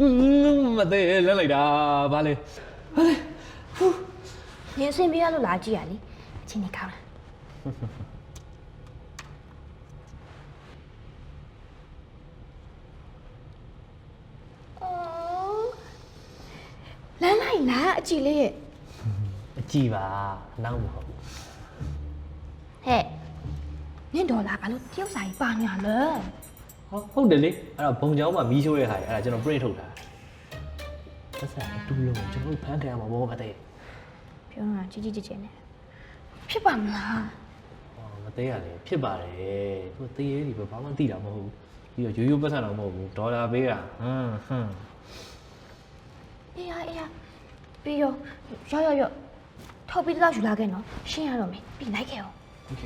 อืมမသေးလက်လိုက်တာဘာလဲနင်အဆင်ပြေရလို့လာကြည့်ရလေအချင်းနေကောင်းလားအော်လမ်းလိုက်လားအကြည့်လေးရဲ့အကြည့်ပါနောက်မဟုတ်ဘူးဟဲ့နင်ဒေါ်လာဘာလို့တရုတ်စာကြီးပါညာလဲ ဟောဟုတ်တယ်လေအဲ့ဒါဘုံချောင်းမှာမီးရှိုးတဲ့ဟာကြီးအဲ့ဒါကျွန်တော် print ထုတ်တာသက်ဆိုင်အတူလုံးကျွန်တော်ဖန်ခံရမှာဘောမသေး ပြောတော့ကြီးကြီးကျယ်ကျယ်နဲ့ဖြစ်ပါမလား ဟောမသေးရလေဖြစ်ပါတယ်သူသေးရဲဒီပဲဘာမှသိတာမဟုတ်ဘူးပြီးတော့ရိုးရိုးပတ်စံတော့မဟုတ်ဘူးဒေါ်လာပေးတာဟမ်ဟမ် အေးရအေးရပြီးရောရော့ရော့ရော့ထောက်ပြီးတော့ယူလာခဲ့နော်ရှင်းရတော့မယ်ပြီးလိုက်ခဲ့အောင် โอเค